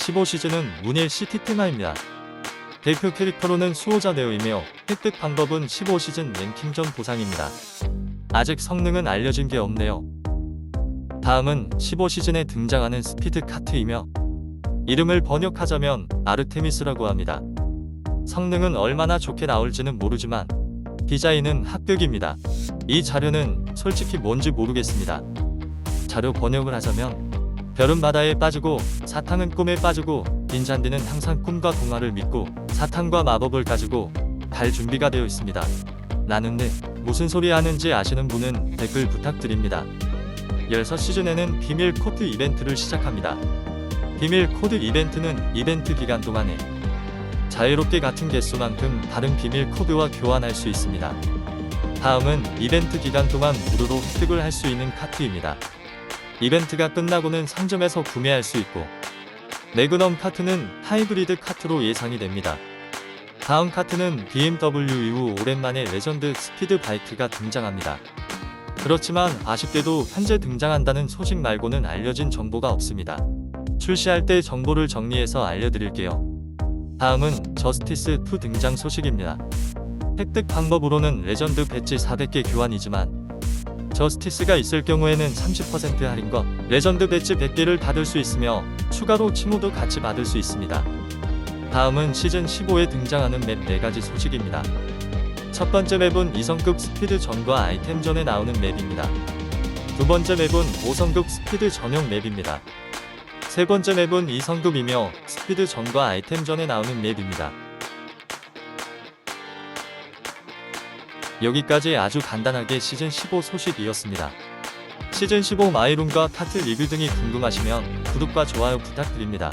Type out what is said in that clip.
15시즌은 문일 시티 테마입니다. 대표 캐릭터로는 수호자 네오이며 획득 방법은 15시즌 랭킹전 보상입니다. 아직 성능은 알려진 게 없네요. 다음은 15시즌에 등장하는 스피드 카트이며 이름을 번역하자면 아르테미스라고 합니다. 성능은 얼마나 좋게 나올지는 모르지만 디자인은 합격입니다. 이 자료는 솔직히 뭔지 모르겠습니다. 자료 번역을 하자면 별은 바다에 빠지고 사탕은 꿈에 빠지고 빈잔디는 항상 꿈과 동화를 믿고 사탕과 마법을 가지고 갈 준비가 되어 있습니다. 나는데 무슨 소리 하는지 아시는 분은 댓글 부탁드립니다. 16시즌에는 비밀 코드 이벤트를 시작합니다. 비밀 코드 이벤트는 이벤트 기간 동안에 자유롭게 같은 개수만큼 다른 비밀 코드와 교환할 수 있습니다. 다음은 이벤트 기간 동안 무료로 획득을 할 수 있는 카트입니다. 이벤트가 끝나고는 상점에서 구매할 수 있고 매그넘 카트는 하이브리드 카트로 예상이 됩니다. 다음 카트는 BMW 이후 오랜만에 레전드 스피드 바이크가 등장합니다. 그렇지만 아쉽게도 현재 등장한다는 소식 말고는 알려진 정보가 없습니다. 출시할 때 정보를 정리해서 알려드릴게요. 다음은 저스티스2 등장 소식입니다. 획득 방법으로는 레전드 배지 400개 교환이지만 저스티스가 있을 경우에는 30% 할인과 레전드 배지 100개를 받을 수 있으며 추가로 치모도 같이 받을 수 있습니다. 다음은 시즌 15에 등장하는 맵 4가지 소식입니다. 첫 번째 맵은 2성급 스피드 전과 아이템전에 나오는 맵입니다. 두 번째 맵은 5성급 스피드 전용 맵입니다. 세 번째 맵은 2성급이며 스피드 전과 아이템전에 나오는 맵입니다. 여기까지 아주 간단하게 시즌 15 소식이었습니다. 시즌 15 마이룸과 타트 리뷰 등이 궁금하시면 구독과 좋아요 부탁드립니다.